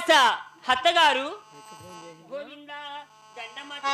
నారాయణ వైకుంఠవాస హత్తగారు గోవింద దండమత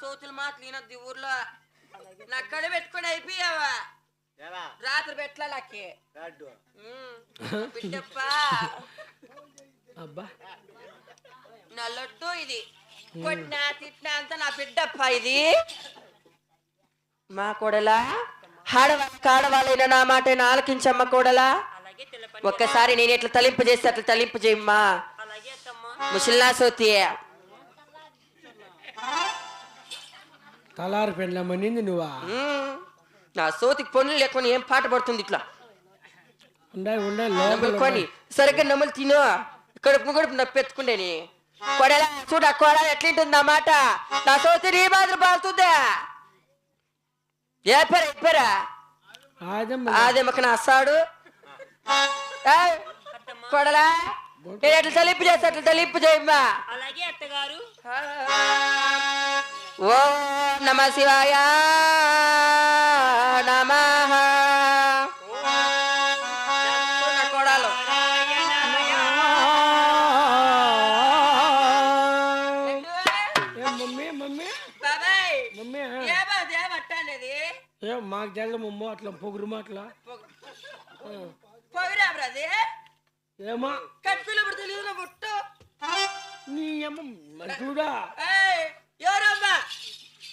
సోతులు మాటలు వినొద్దు ఈ ఊర్లో. నా కడ పెట్టుకొని అయిపోయావా? రాత్రి పెట్లా లక్కి. బిడ్డప్ప. అబ్బా. నా లడ్డు ఇది కొట్టినా తిట్టినా అంతా నా బిడ్డప్ప ఇది. మా కోడలా ఆడవాళ్ళ కాడవాళ్ళైన నా మాట ఆలకించమ్మ కోడలా. ఒక్కసారి నేను ఎట్లా తలింపు చేస్తే అట్లా తలింపు చేయమ్మా. అలాగే అత్తమ్మ. తలారి పెండ్లమ్మనింది నువ్వా. నా సోతికి పనులు లేకుండా ఏం పాట పడుతుంది ఇట్లా? లోపల కొని సరిగ్గా నమ్ములు తిను. కడుపు కడుపు నొప్పి ఎత్తుకుండేని కొడలా చూడ కొడ ఎట్లుంటుంది నా మాట? నా సోతి నీ మాత్రం పాడుతుందా ఏపరా ఎప్పరా ఆదమ్మ. అదే మాకు నా అస్సాడు. కొడలా నేను ఎట్లా తలింపు చేస్తా అట్లా తలింపు చేయమ్మా. అలాగే అత్తగారు. ఓ నమ శివాయ నమ. మాకు తెల్లమమ్మ అట్లా పొగురు మాటలా? ఏమా? తెలియదు నీ అమ్మ చూడా? ఎవరమ్మా?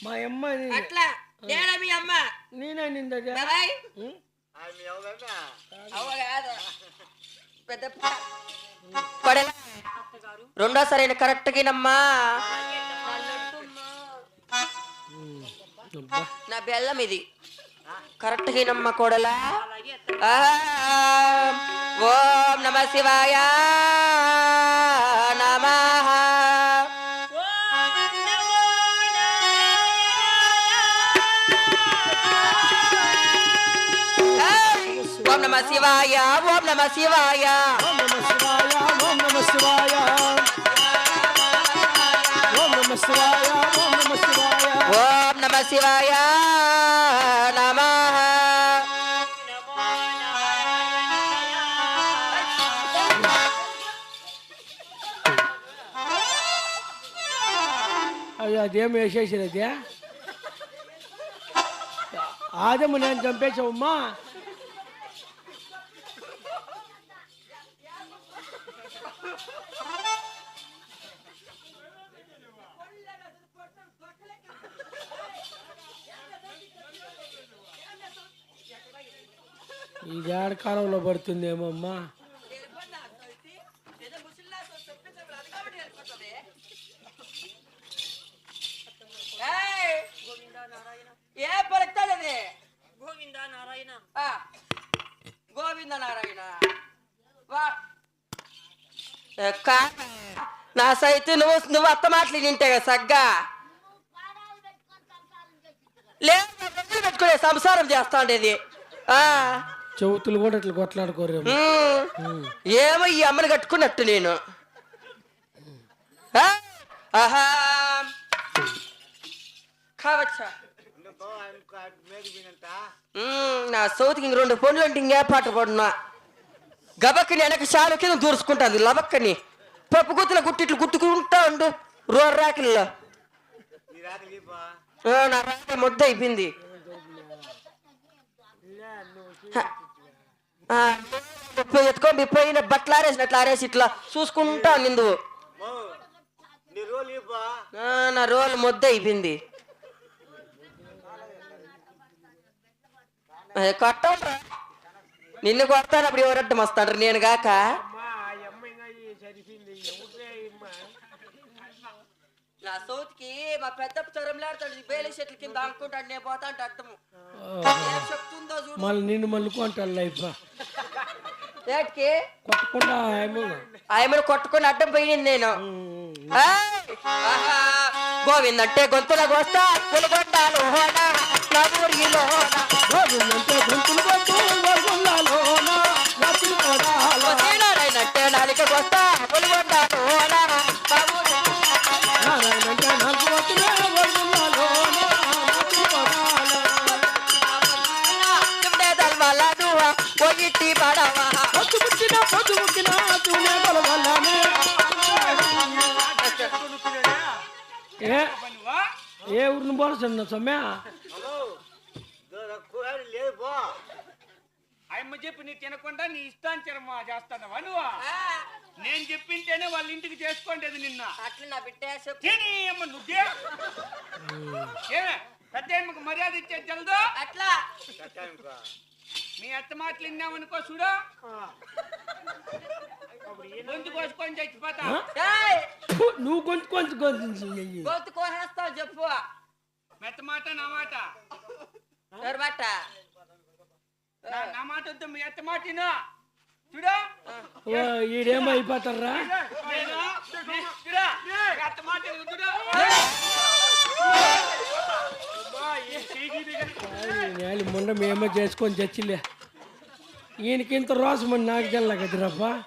మా అమ్మ నీ- అట్లా? ఏడా మీ అమ్మ? నేనే నిందదా బాబాయ్? ఉం? అవ్వ కాదు. పెద్ద పడేలా రెండో సరైన కరెక్ట్ గినమ్మా అబ్బా. నా బెల్లం ఇది. కరెక్ట్ గినమ్మ కోడలా. ఆ, ఓం నమ శివాయ నమ. నమ శివాయ ఓం నమ శివాయ. ఓం నమ శివాయ ఓం నమ. శివాయ ఓం నమ శివాయ ఓం నమ శివాయ ఓం నమ శివాయ నమ అయ్యో అదేం వేసేసారు అదే నేను చంపేసావమ్మా కాలంలో పడుతుందేమో అమ్మా ఏ పలుకుతాడది గోవింద నారాయణ. గోవింద నారాయణ. వా. ఏ, కా- నా సైతు నువ్వు నువ్వు అత్త మాటలు తింటే కదా సగ్గా? లేదు పెట్టుకునే సంసారం చేస్తా ఉండేది. ఆ, చెవుతులు కూడా ఇట్లా కొట్లాడుకోరేమో. ఉమ్, ఏమో ఈ అమ్మని కట్టుకున్నట్టు నేను. కావచ్చా? నా సౌతికి ఇంక రెండు ఫోన్లు అంటే ఇంకే పాట పడున్నా. గబక్కని వెనక షాలు కింద దూరుచుకుంటాను లబక్కని. పప్పు గుత్తుల గుట్టిట్లు గుట్టుకుంటా ఉండు రోడ్ రాకిల్లో నా రాత ముద్ద అయిపోయింది ఆ, ముప్పై ఎత్తుకో ముప్పై బట్టలు ఆరేసినట్లు ఆరేసి ఇట్లా చూసుకుంటా నిందు. నా రోల్ ముద్ద అయిపోయింది. ఏ, కొట్టండ్రా నిన్ను కొడతాను అప్పుడు ఎవరడ్డం వస్తాడు నేను గాక. నా సౌత్కి మా పెద్ద చొరంలాడుతాడు బేలి చెట్ల కింద అనుకుంటాడు నేను పోతా అంటే అర్థము. మళ్ళీ నిన్ను మళ్ళీ కొంటాను లైఫ్. ఏటికి? కొట్టకుండా ఏమో ఆయమను కొట్టుకొని అడ్డం పోయింది నేను! గోవిందంటే గొంతుల గోస్తా పులిగొండాలు హోనా నా ఊరిలో గోవిందంటే గొంతులు నాలిక గోస్తా ఏ? ఏ ఊరిని పోలుస్తున్నా సొమ్మె ఆయమ్మ చెప్పి నీ తినకుండా నీ ఇష్టాంచరమ చేస్తానవా నువ్వు? నేను చెప్పింటేనే వాళ్ళ ఇంటికి చేసుకోండి నిన్న. అట్లా నా బిడ్డ చెప్పు తిని అమ్మ నువ్వే. ఏమే పెద్ద అమ్మకు మర్యాద ఇచ్చే జల్దు అట్లా. మీ అత్త మాటలు విన్నామనుకో చూడు. గొంతు కోసుకొని చచ్చిపోతా. నువ్వు గొంతు గొంతు గొంతు చెయ్యి. గొంతు కోసేస్తావు చెప్పు. మెత్త మాట నా మాట. బట్ట నా- మాట వద్దు మీ అత్త మాట. చూడు. ఈడేమో అయిపోతారా నేను నీ- చూడు. మీ అత్త మాట విను, చూడు. నేల మొన్న మేమో చేసుకొని చచ్చిలే. ఈయనకి ఇంత రోసమని నాకు తెల్ల కదరబ్బా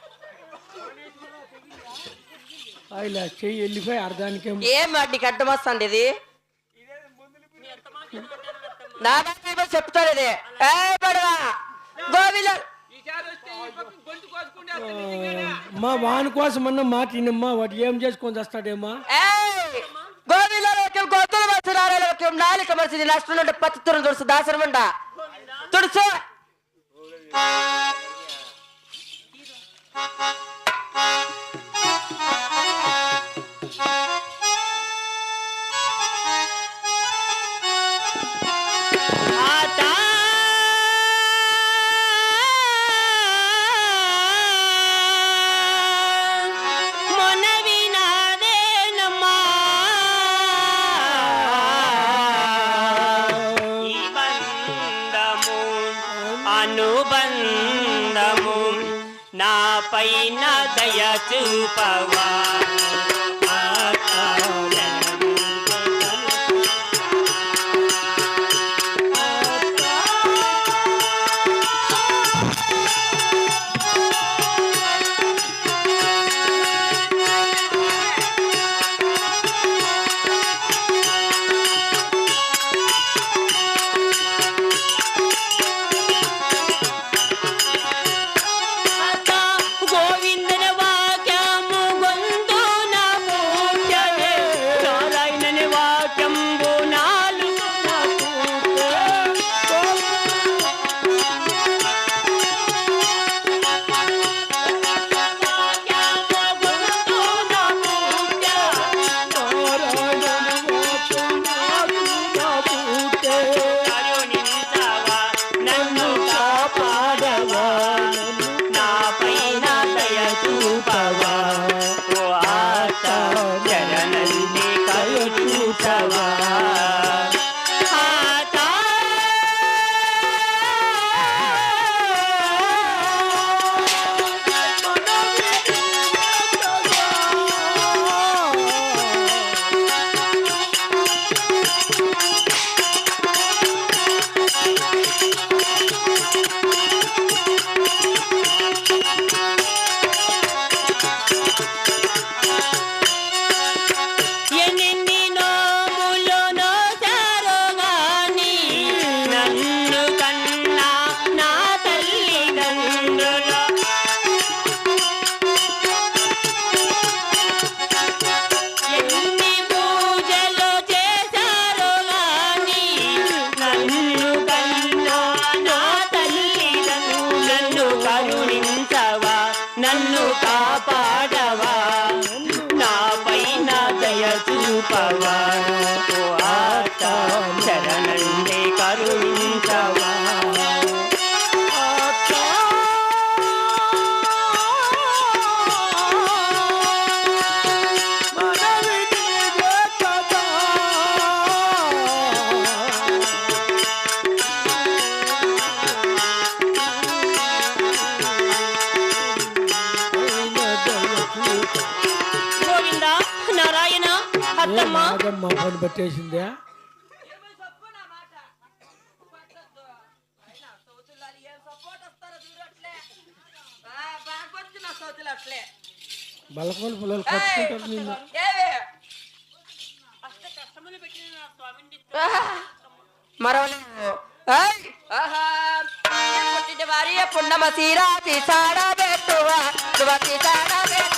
అయిలా చెయ్యి వెళ్ళిపోయి అర్ధానికేమో ఏం నీకు అడ్డం వస్తుంది ఇది? నా మాట చెప్తాడు ఇది. ఏ పడవా గోవిల. మా వాని కోసం అన్న మాట వినమ్మా వాడు ఏం చేసుకొని వస్తాడేమో! గోవిలలోకి గొంతులు వచ్చి నాలిక మనిషి నష్టం పత్తి తురం తుడుసు దాసరం ఉండ? తుడుచు పైన దయ చూపవా? పని పట్టేసిందే బలకోని పిల్లలు కట్టుకుంటారు నిన్ను మరవలేవు పుట్టిన వారి పున్నమ సీరా తీసాడా పెట్టువా తీసాడా పెట్టే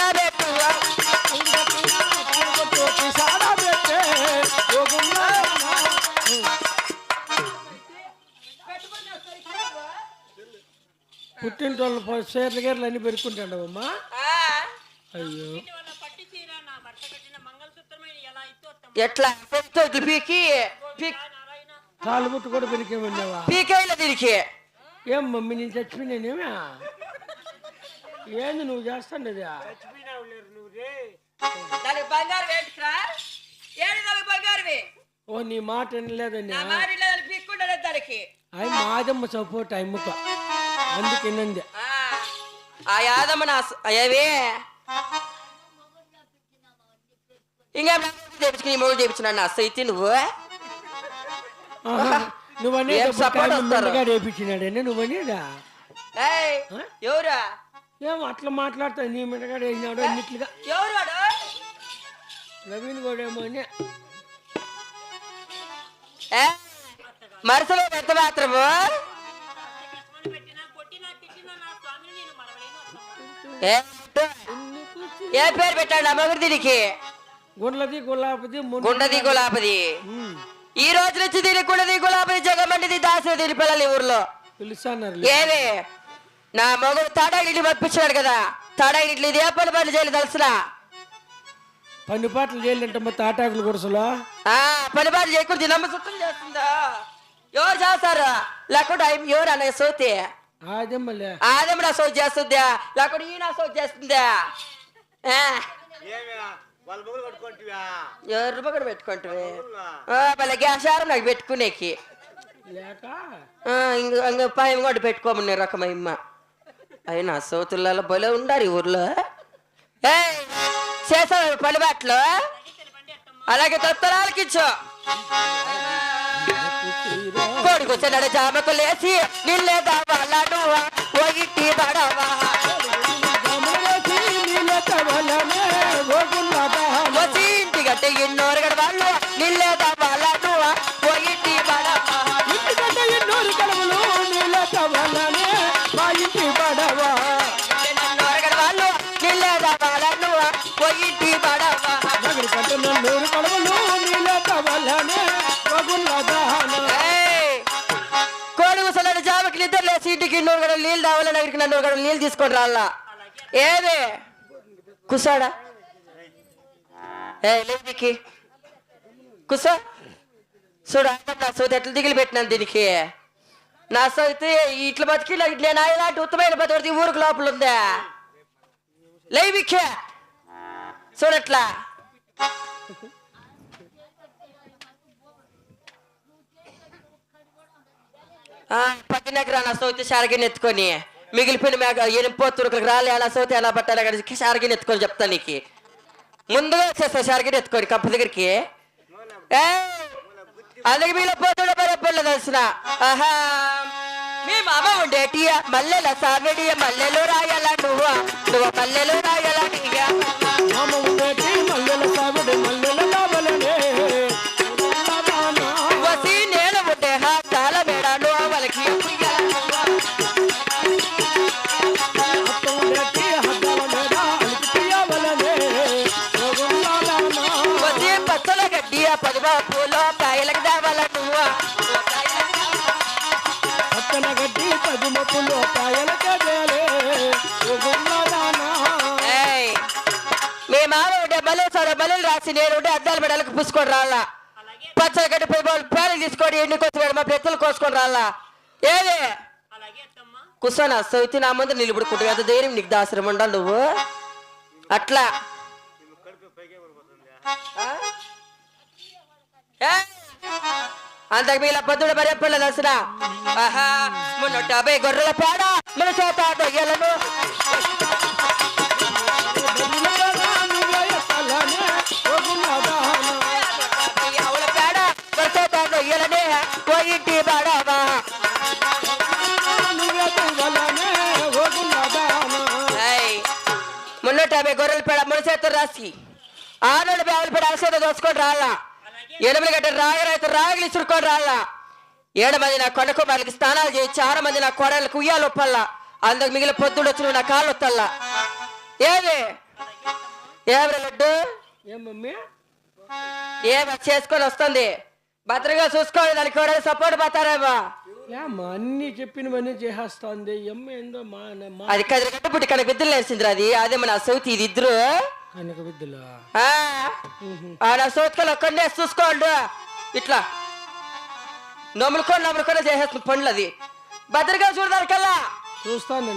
పుట్టింటోళ్ళు షేర్ల గేర్లు అన్ని పెరుక్కుంటాడమ్మా అయ్యో. ఎట్లా? ఇట్లా పీకి. కాలు బుట్టు కూడా పెరికేమన్నావా పీకేలా తిరిగి ఏం మమ్మీ నేను చచ్చిపోయినానేమే ఏంది నువ్వు చేస్తాండేది? దానికి దానికి ఓ నీ మాట పీక్కుంటాడు దానికి. అవి మాదమ్మ సపోర్ట్ అమ్మక అందుకు వినంది ఆ, యాదమ్మ నా అయ్యవే ఇంకా చేపించుకుని మూడు చేపించున్నా నా సైతి నువ్వు. ఆహా, నువ్వు అనేది ఏం support వస్తారు? రేపించినాడని నువ్వు అనేదా? ఏయ్, ఎవరా? ఏం అట్లా మాట్లాడతావు నీ మిడగాడు వేసినాడు అన్నిట్లుగా. ఎవరు వాడు? నవీన్ కూడా ఏమో అని. మరుసలో పెద్ద మాత్రము ఏ, పేరు పెట్టాడు మగుడు దీనికి? గుండ్లది గులాబది గుండది గులాబది. ఈ రోజు నుంచి దీనికి గుండది గులాబది జగమండిది దాసి దీని పిల్లలు ఊర్లో. ఏవే నా మగుడు తాడాగిడ్లు పంపించాడు కదా. తాడాగిడ్లు ఇది ఏ పని పని చేయలేదు తెలుసునా? పని పాటలు చేయాలంటే తాటాకులు గురుసలో? ఆ పని పని చేయకూడదు. నమ్మ సుట్టం చేస్తుందా? ఎవరు చేస్తారు? లేకుండా ఆయన ఎవరు అనే సోతి? నా సోతి చేస్తుందా? లేకుండా ఈ నా సోతి చేస్తుందా ఎవరు పక్కన పెట్టుకుంటావే? మళ్ళీ గ్యాసారం నాకు పెట్టుకునేకి. లేక? ఆ, ఇంక పాయం కూడా పెట్టుకోమని రకమయ్యమ్మ అయినా సోతులలో భలే ఉండారు ఈ ఊర్లో. ఏయ్ చేసావు పని బాటలు అలాగే తత్తరాలకి ఇచ్చు కొడుకొచ్చినాడు జామకు లేచి నిల్లేదా వాళ్ళ నువ్వా ఓ బడవా ఇంటి గట్టి ఇన్నోరు గడ వాళ్ళు నిల్లేదా వాళ్ళ నువ్వా ఓ ఇట్టి బడవా ఇంటికంటే ఎన్నోరు కలవలు నీళ్ళ వల్లనే మా ఇంటి పడవా. ఇన్నోరు గడ వాళ్ళు నిల్లేదా వాళ్ళ నువ్వా ఓ ఇట్టి నన్ను నీళ్ళు తీసుకొని రాళ్ళ. ఏదే? కుసాడా ఏ లేదికి కుసా చూడు ఆయన నా ఎట్లా దిగులు పెట్టినాను దీనికి. నా సోతి ఇట్లా బతికి నేను నా ఇలాంటి ఉత్తమైన బతికి ఊరికి లోపల ఉందా? లేవికే చూడట్లా పక్కనకి రా నా సోతి షారగిని ఎత్తుకొని. మిగిలిపోయిన మేక ఎనిపో తురుకులకు రాలే అలా సోతే ఎలా పట్టాలి కానీ షార్గిని ఎత్తుకొని చెప్తాను నీకు. ముందుగా వచ్చేస్తా షార్గిని ఎత్తుకొని కప్పు దగ్గరికి. ఏయ్! అందుకే మీలో పోతుడు పరపల్ల దర్శన ఆహా. మీ మామ ఉండేటి మల్లెల సావిడి మల్లెలు రాయాల నువ్వు? నువ్వు మల్లెలు రాయాల నీగా మళ్ళీ రాసి నేను ఉంటే అద్దాల మెడలకు పూసుకొని రాలా. పచ్చడి గడ్డి పోయి పేరు తీసుకొని ఎన్ని కోసి మా పెద్దలు కోసుకొని రాలా. ఏది అలాగే సౌతి నా ముందు నిలబడుకుంటు ఎంత ధైర్యం నీకు దాసరం ఉండాలి నువ్వు? అట్లా. అంతకు మిగిలిన పొద్దుడు మరి ఎప్పుడు దసర ఆహా మున్నూట యాభై గొర్రెల పేడ మన చేత దొయ్యలను. పోయింటి బాడవా. మున్నూట యాభై గొర్రెల పేడ మన చేత రాసి. ఆరుడు బేవల పేడ అలసేద దోసుకొని రాలా ఎనిమిది గంట రాగరైతే రాగిలి చురుకొని రాలా ఏడు మంది నా కొండ కుమారులకి స్నానాలు చేయించి ఆరు మంది నా కోడళ్ళకి ఉయ్యాలు ఒప్పల్లా. అందుకు మిగిలిన పొద్దుడు వచ్చి నా కాళ్ళు ఒత్తల్లా. ఏది ఏమి లడ్డు? ఏమి చేసుకొని వస్తుంది. భద్రంగా చూసుకోవాలి దానికి ఎవరైనా సపోర్ట్ పోతారేమో ఏమ్మా అన్ని చెప్పినవన్నీ చేసేస్తుంది. ఎమ్మ ఏందో మా మా అది కదిరి కట్టుబుట్టి ఇక్కడ నేర్చింది అది. అదే మన సౌతి ఇది ఇద్దరు. కనక విద్యలు ఆ, ఆ నా సౌతికలు ఒక్కడే చూసుకోండు ఇట్లా. నమ్ములుకొని నమ్ములుకొని చేసేస్తుంది పనులు అది. భద్రగా చూడదానికల్లా చూస్తాను